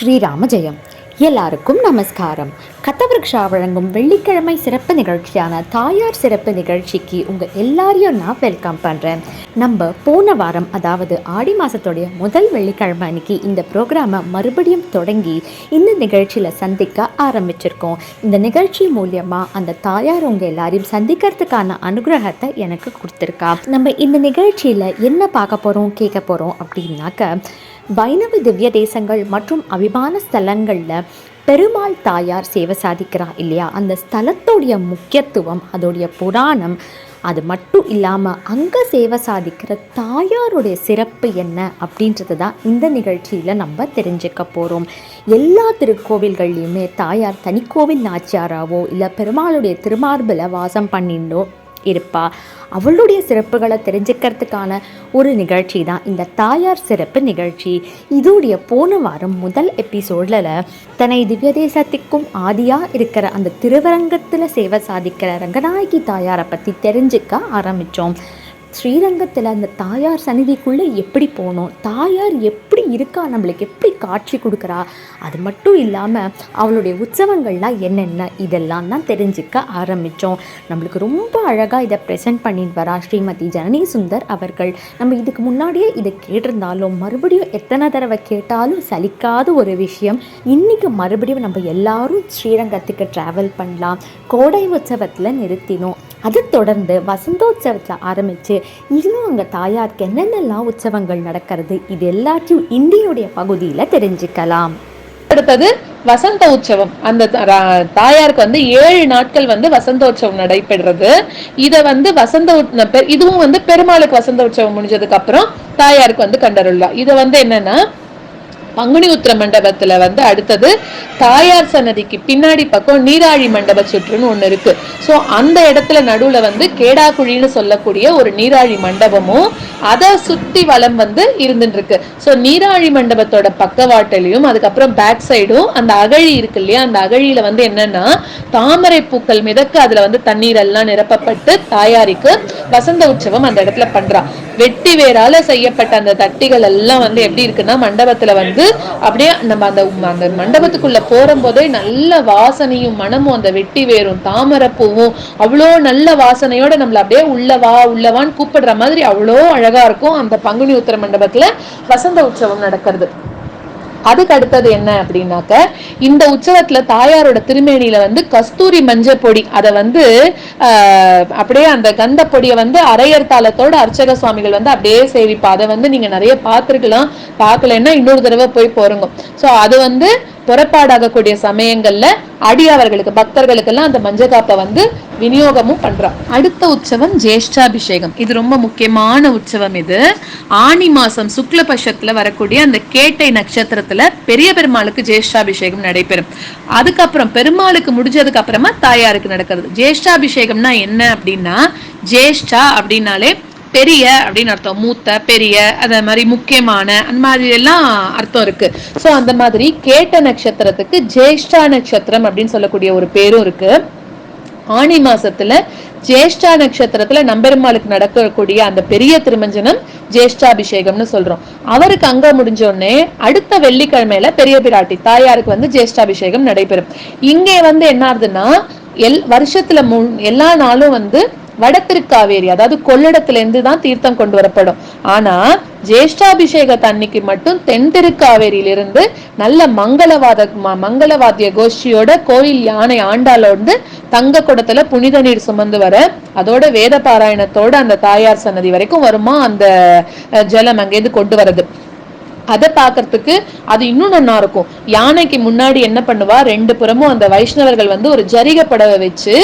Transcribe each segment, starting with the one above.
ஸ்ரீராம ஜெயம் எல்லாருக்கும் நமஸ்காரம். கத்தவிருக்ஷா வழங்கும் வெள்ளிக்கிழமை சிறப்பு நிகழ்ச்சியான தாயார் சிறப்பு நிகழ்ச்சிக்கு உங்கள் எல்லாரையும் நான் வெல்கம் பண்ணுறேன் நம்ம போன வாரம் அதாவது ஆடி மாதத்துடைய முதல் வெள்ளிக்கிழமை அன்னைக்கு இந்த ப்ரோக்ராமை மறுபடியும் தொடங்கி இந்த நிகழ்ச்சியில் சந்திக்க ஆரம்பிச்சிருக்கோம். இந்த நிகழ்ச்சி மூலியமாக அந்த தாயார் உங்கள் எல்லாரையும் சந்திக்கிறதுக்கான அனுகிரகத்தை எனக்கு கொடுத்துருக்கா. நம்ம இந்த நிகழ்ச்சியில் என்ன பார்க்க போகிறோம் கேட்க போகிறோம் அப்படின்னாக்க வைணவ திவ்ய தேசங்கள் மற்றும் அபிமான ஸ்தலங்களில் பெருமாள் தாயார் சேவை சாதிக்கிறா இல்லையா? அந்த ஸ்தலத்தோடைய முக்கியத்துவம் அதோடைய புராணம் அது மட்டும் இல்லாமல் அங்கே சேவை சாதிக்கிற தாயாருடைய சிறப்பு என்ன அப்படின்றது தான் இந்த நிகழ்ச்சியில் நம்ம தெரிஞ்சுக்க போகிறோம் எல்லா திருக்கோவில்கள்லேயுமே தாயார் தனிக்கோவில் நாச்சியாராவோ இல்லை பெருமாளுடைய திருமார்பில் வாசம் பண்ணிண்டோ இருப்பா. அவளுடைய சிறப்புகளை தெரிஞ்சுக்கிறதுக்கான ஒரு நிகழ்ச்சி தான் இந்த தாயார் சிறப்பு நிகழ்ச்சி. இதோடைய போன வாரம் முதல் எபிசோடில் தன்னை திவ்ய தேசத்துக்கும் ஆதியாக இருக்கிற அந்த திருவரங்கத்தில் சேவை சாதிக்கிற ரங்கநாயகி தாயாரை பற்றி தெரிஞ்சுக்க ஆரம்பித்தோம் ஸ்ரீரங்கத்தில் அந்த தாயார் சந்நிதிக்குள்ளே எப்படி போகணும்? தாயார் எப்படி இருக்கா? நம்மளுக்கு எப்படி காட்சி கொடுக்குறா? அது மட்டும் இல்லாமல் அவளுடைய உற்சவங்கள்லாம் என்னென்ன? இதெல்லாம் தான் தெரிஞ்சுக்க ஆரம்பித்தோம் நம்மளுக்கு ரொம்ப அழகாக இதை ப்ரெசென்ட் பண்ணிட்டு வரா ஸ்ரீமதி ஜனனி சுந்தர் அவர்கள். நம்ம இதுக்கு முன்னாடியே இதை கேட்டிருந்தாலும் மறுபடியும் எத்தனை தடவை கேட்டாலும் சலிக்காத ஒரு விஷயம். இன்றைக்கி மறுபடியும் நம்ம எல்லாரும் ஸ்ரீரங்கத்துக்கு ட்ராவல் பண்ணலாம். கோடை உற்சவத்தில் நிறுத்தினோம். அதை தொடர்ந்து வசந்தோற்சவத்தில் ஆரம்பித்து இன்னும் அங்கே தாயாருக்கு என்னென்னலாம் உற்சவங்கள் நடக்கிறது இது எல்லாத்தையும் இந்தியுடைய பகுதியில் தெரிஞ்சுக்கலாம். அடுத்தது வசந்த உற்சவம். அந்த தாயாருக்கு வந்து ஏழு நாட்கள் வந்து வசந்த உற்சவம் நடைபெறுறது. இதை வந்து வசந்த உத்- இதுவும் வந்து பெருமாளுக்கு வசந்த உற்சவம் முடிஞ்சதுக்கு அப்புறம் தாயாருக்கு வந்து கண்டருள்ளா இதை வந்து என்னன்னா பங்குனி உத்திர மண்டபத்துல வந்து அடுத்தது தாயார் சன்னதிக்கு பின்னாடி பக்கம் நீராழி மண்டப சுற்றுன்னு ஒண்ணு இருக்கு. சோ அந்த இடத்துல நடுவுல வந்து கேடாக்குழின்னு சொல்லக்கூடிய ஒரு நீராழி மண்டபமும் அதை சுத்தி வளம் வந்து இருந்துட்டு இருக்கு சோ நீராழி மண்டபத்தோட பக்கவாட்டிலையும் அதுக்கப்புறம் பேக் சைடும் அந்த அகழி இருக்கு இல்லையா அந்த அகழியில வந்து என்னன்னா தாமரை பூக்கள் மிதக்க அதுல வந்து தண்ணீர் எல்லாம் நிரப்பப்பட்டு தாயாரிக்கு வசந்த உற்சவம் அந்த இடத்துல பண்றா. வெட்டி வேரால செய்யப்பட்ட அந்த தட்டிகள் எல்லாம் வந்து எப்படி இருக்குன்னா மண்டபத்துல வந்து அப்படியே நம்ம அந்த அந்த மண்டபத்துக்குள்ள போகும்போதே நல்ல வாசனையும் மனமும் அந்த வெட்டி வேரும் தாமரப்பூவும் அவ்வளோ நல்ல வாசனையோட நம்மள அப்படியே உள்ளவா உள்ளவான்னு கூப்பிடுற மாதிரி அவ்வளோ அழகா இருக்கும் அந்த பங்குனி உத்திர மண்டபத்துல வசந்த உற்சவம் நடக்கிறது. அதுக்கு அடுத்தது என்ன அப்படின்னாக்க இந்த உற்சவத்துல தாயாரோட திருமேனியில வந்து கஸ்தூரி மஞ்சள் பொடி. அதை வந்து ஆஹ், அப்படியே அந்த கந்த பொடியை வந்து அரையர் தாளத்தோட அர்ச்சக சுவாமிகள் வந்து அப்படியே சேவிப்பா அதை வந்து நீங்க நிறைய பார்த்திருக்கலாம். பார்க்கலன்னா இன்னொரு தடவை போய் போறங்க ஸோ அது வந்து புறப்பாடாகக்கூடிய சமயங்கள்ல அடியவர்களுக்கு பக்தர்களுக்கெல்லாம் அந்த மஞ்சக்காப்பை வந்து விநியோகமும் பண்றான் அடுத்த உற்சவம் ஜேஷ்டாபிஷேகம். இது ரொம்ப முக்கியமான உற்சவம் இது. ஆனி மாசம் சுக்லபட்சத்துல வரக்கூடிய அந்த கேட்டை நட்சத்திரத்துல பெரிய பெருமாளுக்கு ஜேஷ்டாபிஷேகம் நடைபெறும். அதுக்கப்புறம் பெருமாளுக்கு முடிஞ்சதுக்கு அப்புறமா தாயாருக்கு நடக்கிறது. ஜேஷ்டாபிஷேகம்னா என்ன அப்படின்னா ஜேஷ்டா அப்படின்னாலே பெரிய அப்படின்னு அர்த்தம். மூத்த பெரிய அந்த மாதிரி முக்கியமான அந்த மாதிரி எல்லாம் அர்த்தம் இருக்கு. சோ அந்த மாதிரி கேட்ட நட்சத்திரத்துக்கு ஜேஷ்டா நட்சத்திரம் அப்படின்னு சொல்லக்கூடிய ஒரு பேரும் இருக்கு. ஆனி மாசத்துல ஜேஷ்டா நட்சத்திரத்துல நம்பெருமாளுக்கு நடக்கக்கூடிய அந்த பெரிய திருமஞ்சனம் ஜேஷ்டாபிஷேகம்னு சொல்றோம். அவருக்கு அங்க முடிஞ்ச உடனே அடுத்த வெள்ளிக்கிழமையில பெரிய பிராட்டி தாயாருக்கு வந்து ஜேஷ்டாபிஷேகம் நடைபெறும். இங்கே வந்து என்ன ஆகுதுன்னா எல் வருஷத்துல மு- எல்லா நாளும் வந்து வடத்திருக்காவேரி அதாவது கொள்ளிடத்திலிருந்து தான் தீர்த்தம் கொண்டு வரப்படும். ஆனா ஜேஷ்டாபிஷேக தண்ணிக்கு மட்டும் தென் திருக்காவேரியிலிருந்து நல்ல மங்களவாத மங்களவாத்திய கோஷ்டியோட கோயில் யானை ஆண்டாளோடு தங்க குடத்துல புனித நீர் சுமந்து வர அதோட வேத பாராயணத்தோட அந்த தாயார் சன்னதி வரைக்கும் வருமா? அந்த ஜலம் அங்கேருந்து கொண்டு வரது அதை பார்க்கறதுக்கு அது இன்னும் நல்லா இருக்கும். யானைக்கு முன்னாடி என்ன பண்ணுவா? ரெண்டு புறமும் அந்த வைஷ்ணவர்கள் வந்து ஒரு ஜரிக புடவை வச்சு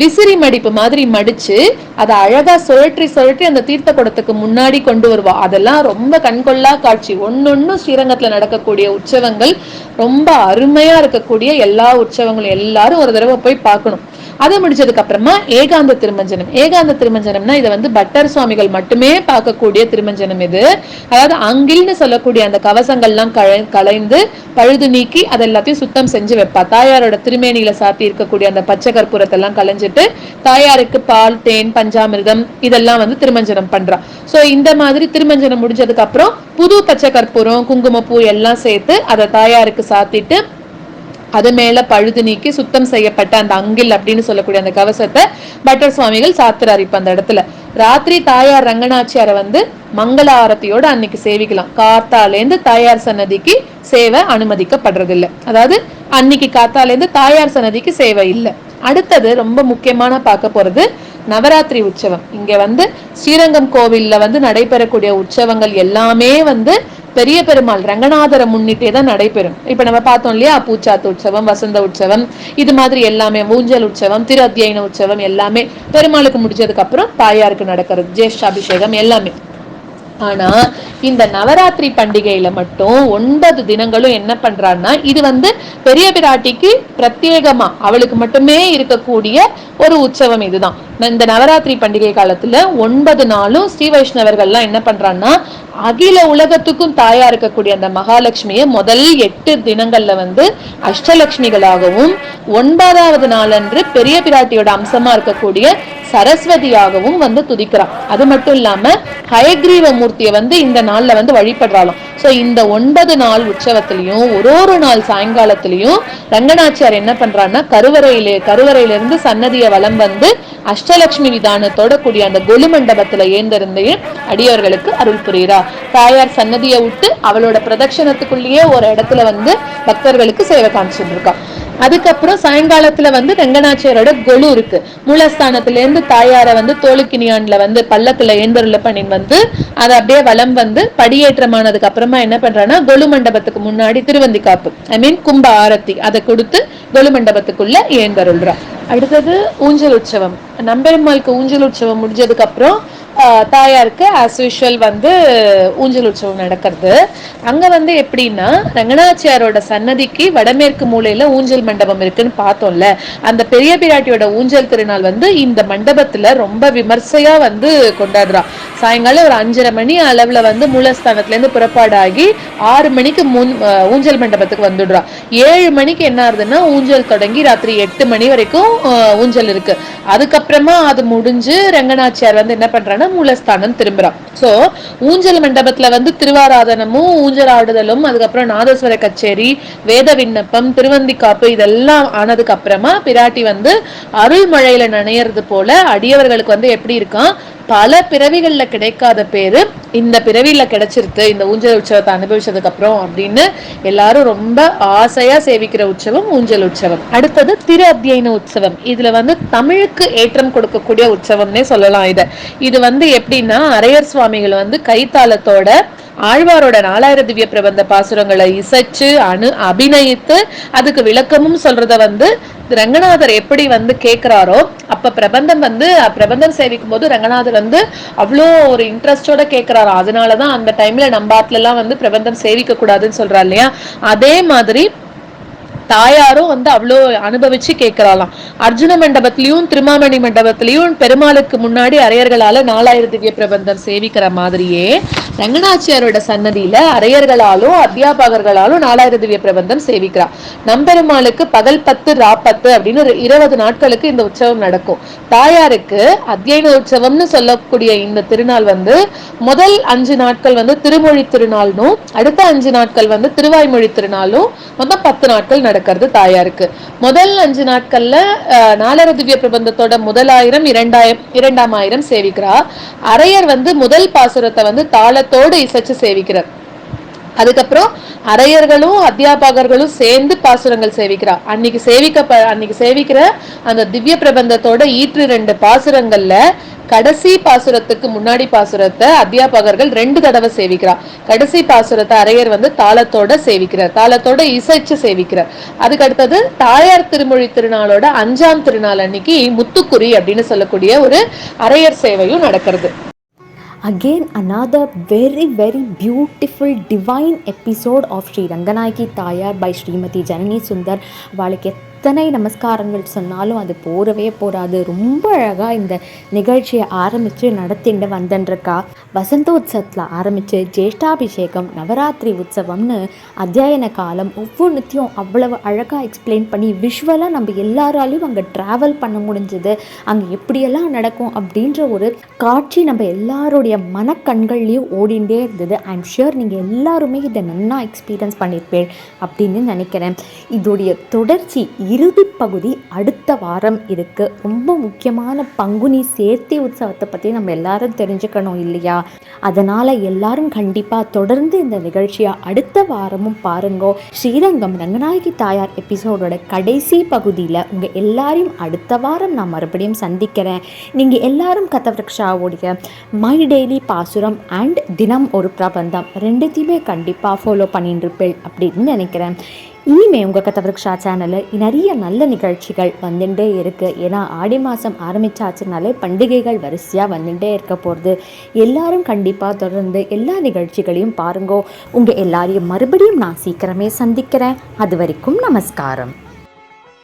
விசிறி மடிப்பு மாதிரி மடிச்சு அதை அழகா சுழற்றி சுழற்றி அந்த தீர்த்த குடத்துக்கு முன்னாடி கொண்டு வருவா. அதெல்லாம் ரொம்ப கண்கொள்ளா காட்சி. ஒன்னொன்னும் ஸ்ரீரங்கத்துல நடக்கக்கூடிய உற்சவங்கள். ரொம்ப அருமையா இருக்கக்கூடிய எல்லா உற்சவங்களும். எல்லாரும் ஒரு தடவை போய் பார்க்கணும். அது முடிச்சதுக்கு அப்புறமா ஏகாந்த திருமஞ்சனம். ஏகாந்த திருமஞ்சனம்னா இதை வந்து பட்டர் சுவாமிகள் மட்டுமே பார்க்கக்கூடிய திருமஞ்சனம் இது. அதாவது அங்கில்னு சொல்லக்கூடிய அந்த கவசங்கள்லாம் கழ- களைந்து பழுது நீக்கி அது எல்லாத்தையும் சுத்தம் செஞ்சு வைப்பா. தாயாரோட திருமேனியில சாத்தி இருக்கக்கூடிய அந்த பச்சை கற்பூரத்தெல்லாம் கலைஞ்சிட்டு தாயாருக்கு பால் தேன் பஞ்சாமிர்தம் இதெல்லாம் வந்து திருமஞ்சனம் பண்றா. சோ இந்த மாதிரி திருமஞ்சனம் முடிஞ்சதுக்கு அப்புறம் புது பச்சை கற்பூரம் குங்குமப்பூ எல்லாம் சேர்த்து அதை தாயாருக்கு சாத்திட்டு அது மேல பழுது நீக்கி சுத்தம் செய்யப்பட்ட அந்த அங்கில் அப்படின்னு சொல்லக்கூடிய அந்த கவசத்தை பட்டர் சுவாமிகள் சாத்துறாரு இப்ப அந்த இடத்துல. ராத்திரி தாயார் ரங்கநாச்சியாரை வந்து மங்கள ஆரத்தியோட அன்னைக்கு சேவிக்கலாம். காத்தாலேந்து தாயார் சன்னதிக்கு சேவை அனுமதிக்கப்படுறது இல்லை அதாவது அன்னைக்கு காத்தாலேந்து தாயார் சன்னதிக்கு சேவை இல்லை. அடுத்தது ரொம்ப முக்கியமான பார்க்க போறது நவராத்திரி உற்சவம். இங்க வந்து ஸ்ரீரங்கம் கோவில்ல வந்து நடைபெறக்கூடிய உற்சவங்கள் எல்லாமே வந்து பெரிய பெருமாள் ரங்கநாதரை முன்னிட்டே தான் நடைபெறும். இப்ப நம்ம பார்த்தோம் இல்லையா? பூச்சாத்து உற்சவம் வசந்த உற்சவம் இது மாதிரி எல்லாமே ஊஞ்சல் உற்சவம் திரு அத்தியன உற்சவம் எல்லாமே பெருமாளுக்கு முடிச்சதுக்கு அப்புறம் தாயாருக்கு நடக்கிறது ஜேஷ்டாபிஷேகம் எல்லாமே. ஆனா இந்த நவராத்திரி பண்டிகையில மட்டும் ஒன்பது தினங்களும் என்ன பண்றான்னா இது வந்து பெரிய பிராட்டிக்கு பிரத்யேகமா அவளுக்கு மட்டுமே இருக்கக்கூடிய ஒரு உற்சவம் இதுதான். இந்த நவராத்திரி பண்டிகை காலத்துல ஒன்பது நாளும் ஸ்ரீ வைஷ்ணவர்கள்லாம் என்ன பண்றான்னா அகில உலகத்துக்கும் தாயா இருக்கக்கூடிய அந்த மகாலட்சுமியை முதல் எட்டு தினங்கள்ல வந்து அஷ்டலட்சுமிகளாகவும் ஒன்பதாவது நாளன்று பெரிய பிராட்டியோட அம்சமா இருக்கக்கூடிய சரஸ்வதியாகவும் வந்து துதிக்கிறான். அது மட்டும் இல்லாம ஹயக்ரீவ மூர்த்தியை வந்து இந்த நாள்ல வந்து வழிபடுறாலும் சோ இந்த ஒன்பது நாள் உற்சவத்திலையும் ஒரு ஒரு நாள் சாயங்காலத்திலையும் ரங்கநாச்சியார் என்ன பண்றான்னா கருவறையிலே கருவறையில இருந்து சன்னதிய வலம் வந்து அஷ்டலட்சுமி விதானத்தோட கூடிய அந்த கொலு மண்டபத்துல ஏந்திருந்தே அடியவர்களுக்கு அருள் புரியிறா தாயார் சன்னதியை விட்டு அவளோட பிரதட்சணத்துக்குள்ளேயே ஒரு இடத்துல வந்து பக்தர்களுக்கு சேவை காமிச்சிட்டு இருக்கான் அதுக்கப்புறம் சாயங்காலத்துல வந்து ரெங்கநாச்சியரோட கொலு இருக்கு. மூலஸ்தானத்துல இருந்து தாயார வந்து தோலுக்கினியான்ல வந்து பள்ளத்துல ஏந்தருள பண்ணி வந்து அதை அப்படியே வலம் வந்து படியேற்றமானதுக்கு அப்புறமா என்ன பண்றான்னா கொலு மண்டபத்துக்கு முன்னாடி திருவந்தி காப்பு ஐ மீன் கும்ப ஆரத்தி அதை கொடுத்து கொலு மண்டபத்துக்குள்ள ஏந்தருள்றா அடுத்தது ஊஞ்சல் உற்சவம். நம்பெருமாளுக்கு ஊஞ்சல் உற்சவம் முடிஞ்சதுக்கு அப்புறம் தாயாருக்கு ஆஸ் யூஷுவல் வந்து ஊஞ்சல் உற்சவம் நடக்கிறது. அங்கே வந்து எப்படின்னா ரங்கநாச்சியாரோட சன்னதிக்கு வடமேற்கு மூலையில் ஊஞ்சல் மண்டபம் இருக்குன்னு பார்த்தோம்ல. அந்த பெரிய பிராட்டியோட ஊஞ்சல் திருநாள் வந்து இந்த மண்டபத்தில் ரொம்ப விமர்சையாக வந்து கொண்டாடுறா. சாயங்காலம் ஒரு அஞ்சரை மணி அளவில் வந்து மூலஸ்தானத்துலேருந்து புறப்பாடாகி ஆறு மணிக்கு முன் ஊஞ்சல் மண்டபத்துக்கு வந்துடுறா. ஏழு மணிக்கு என்ன ஆகுதுன்னா ஊஞ்சல் தொடங்கி ராத்திரி எட்டு மணி வரைக்கும் ஊஞ்சல் இருக்கு. அதுக்கப்புறமா அது முடிஞ்சு ரங்கநாச்சியார் வந்து என்ன பண்ணுறான்னா மூலஸ்தானம் திரும்புறான். சோ ஊஞ்சல் மண்டபத்துல வந்து திருவாராதனமும் ஊஞ்சல் ஆடுதலும் அதுக்கப்புறம் நாதஸ்வர கச்சேரி வேத விண்ணப்பம் திருவந்திக்காப்பு இதெல்லாம் ஆனதுக்கு அப்புறமா பிராட்டி வந்து அருள்மழையில நனையறது போல அடியவர்களுக்கு வந்து எப்படி இருக்கான்? பல பிறவிகள்ல கிடைக்காத பேரு இந்த பிறவியில் கிடைச்சிருது இந்த ஊஞ்சல் உற்சவத்தை அனுபவிச்சதுக்கு அப்புறம் அப்படின்னு எல்லாரும் ரொம்ப ஆசையா சேவிக்கிற உற்சவம் ஊஞ்சல் உற்சவம். அடுத்தது திரு அத்தியன உற்சவம். இதுல வந்து தமிழுக்கு ஏற்றம் கொடுக்கக்கூடிய உற்சவம்னே சொல்லலாம் இதை. இது வந்து எப்படின்னா அரையர் சுவாமிகள் வந்து கைத்தாளத்தோட ஆழ்வாரோட நாலாயிர திவ்ய பிரபந்த பாசுரங்களை இசைச்சு அணு அபிநயித்து அதுக்கு விளக்கமும் சொல்றத வந்து ரங்கநாதர் எப்படி வந்து கேட்குறாரோ அப்ப பிரபந்தம் வந்து பிரபந்தம் சேவிக்கும் போது ரங்கநாதர் வந்து அவ்வளோ ஒரு இன்ட்ரெஸ்டோட அதனால அதனாலதான் அந்த டைம்ல நம்ம ஆத்துல எல்லாம் வந்து பிரபந்தம் சேவிக்க கூடாதுன்னு சொல்றா இல்லையா? அதே மாதிரி தாயாரும் வந்து அவ்வளோ அனுபவிச்சு கேட்கறாளாம் அர்ஜுன மண்டபத்திலையும் திருமாமணி மண்டபத்திலையும் பெருமாளுக்கு முன்னாடி அரையர்களால நாலாயிரம் திவ்ய பிரபந்தம் சேவிக்கிற மாதிரியே ரங்கநாச்சியாரோட சன்னதியில அரையர்களாலும் அத்தியாபகர்களாலும் நாலாயிரம் திவ்ய பிரபந்தம் சேவிக்கிறா. நம்பெருமாளுக்கு பகல் பத்து ரா பத்து அப்படின்னு இருபது நாட்களுக்கு இந்த உற்சவம் நடக்கும். தாயாருக்கு அத்தியன உற்சவம்னு சொல்லக்கூடிய இந்த திருநாள் வந்து முதல் அஞ்சு நாட்கள் வந்து திருமொழி திருநாள்னும் அடுத்த அஞ்சு நாட்கள் வந்து திருவாய்மொழி திருநாளும் மொத்தம் பத்து நாட்கள் நடக்கிறது தாயாருக்கு. முதல் அஞ்சு நாட்கள்ல நாலர திவ்ய பிரபந்தத்தோட முதலாயிரம் இரண்டாயிரம் இரண்டாம் ஆயிரம் சேவிக்கிறா அரையர் வந்து முதல் பாசுரத்தை வந்து தாளத்தோடு இசைச்சு சேவிக்கிறார். அதுக்கப்புறம் அரையர்களும் அத்தியாபகர்களும் சேர்ந்து பாசுரங்கள் சேவிக்கிறா அன்னைக்கு சேவிக்க அன்னைக்கு சேவிக்கிற அந்த திவ்ய பிரபந்தத்தோட ஈற்று ரெண்டு பாசுரங்கள்ல கடைசி பாசுரத்துக்கு முன்னாடி பாசுரத்தை அத்தியாபகர்கள் ரெண்டு தடவை சேவிக்கிறா கடைசி பாசுரத்தை அரையர் வந்து தாளத்தோட சேவிக்கிறார் தாளத்தோட இசைச்சு சேவிக்கிறார் அதுக்கு அடுத்தது தாயார் திருமொழி திருநாளோட அஞ்சாம் திருநாள் அன்னைக்கு முத்துக்குறி அப்படின்னு சொல்லக்கூடிய ஒரு அரையர் சேவையும் நடக்கிறது Again, another very, very beautiful, divine episode of Sri Ranganayaki Tayar by Srimati Janani Sundar. వాళ్ళకి எத்தனை நமஸ்காரங்கள் சொன்னாலும் அது போறவே போறாது. ரொம்ப அழகாக இந்த நிகழ்ச்சியை ஆரம்பித்து நடத்திட்டு வந்துருக்கா வசந்தோத்சவத்தில் ஆரம்பித்து ஜேஷ்டாபிஷேகம் நவராத்திரி உற்சவம்னு அத்தியாயன காலம் ஒவ்வொன்றுத்தையும் அவ்வளவு அழகாக எக்ஸ்பிளைன் பண்ணி விஷுவலாக நம்ம எல்லாராலையும் அங்கே ட்ராவல் பண்ண முடிஞ்சது. அங்கே எப்படியெல்லாம் நடக்கும் அப்படின்ற ஒரு காட்சி நம்ம எல்லாருடைய மனக்கண்கள்லேயும் ஓடிண்டே இருந்தது. ஐம் ஷுர் நீங்கள் எல்லாருமே இதை நன்னா எக்ஸ்பீரியன்ஸ் பண்ணியிருப்பேன் அப்படின்னு நினைக்கிறேன். இதோடைய தொடர்ச்சி இறுதி பகுதி அடுத்த வாரம் இருக்குது ரொம்ப முக்கியமான பங்குனி சேர்த்தி உற்சவத்தை பற்றி நம்ம எல்லாரும் தெரிஞ்சுக்கணும் இல்லையா? அதனால் எல்லாரும் கண்டிப்பாக தொடர்ந்து இந்த நிகழ்ச்சியை அடுத்த வாரமும் பாருங்கோ. ஸ்ரீரங்கம் ரங்கநாயகி தாயார் எபிசோடோட கடைசி பகுதியில் உங்கள் எல்லாரையும் அடுத்த வாரம் நான் மறுபடியும் சந்திக்கிறேன். நீங்கள் எல்லாரும் கதவிரக்ஷாவுடைய மை டெய்லி பாசுரம் அண்ட் தினம் ஒரு பிரபந்தம் ரெண்டுத்தையுமே கண்டிப்பாக ஃபாலோ பண்ணிட்டு இருப்பேன் அப்படின்னு நினைக்கிறேன். இனிமே உங்கள் கதவிரக்ஷா சேனலில் நிறைய நல்ல நிகழ்ச்சிகள் வந்துட்டே இருக்குது ஏன்னா ஆடி மாதம் ஆரம்பிச்சாச்சுனாலே பண்டிகைகள் வரிசையாக வந்துட்டே இருக்க போகிறது எல்லாரும் கண்டிப்பாக தொடர்ந்து எல்லா நிகழ்ச்சிகளையும் பாருங்கோ. உங்கள் எல்லாரையும் மறுபடியும் நான் சீக்கிரமே சந்திக்கிறேன். அது வரைக்கும் நமஸ்காரம்.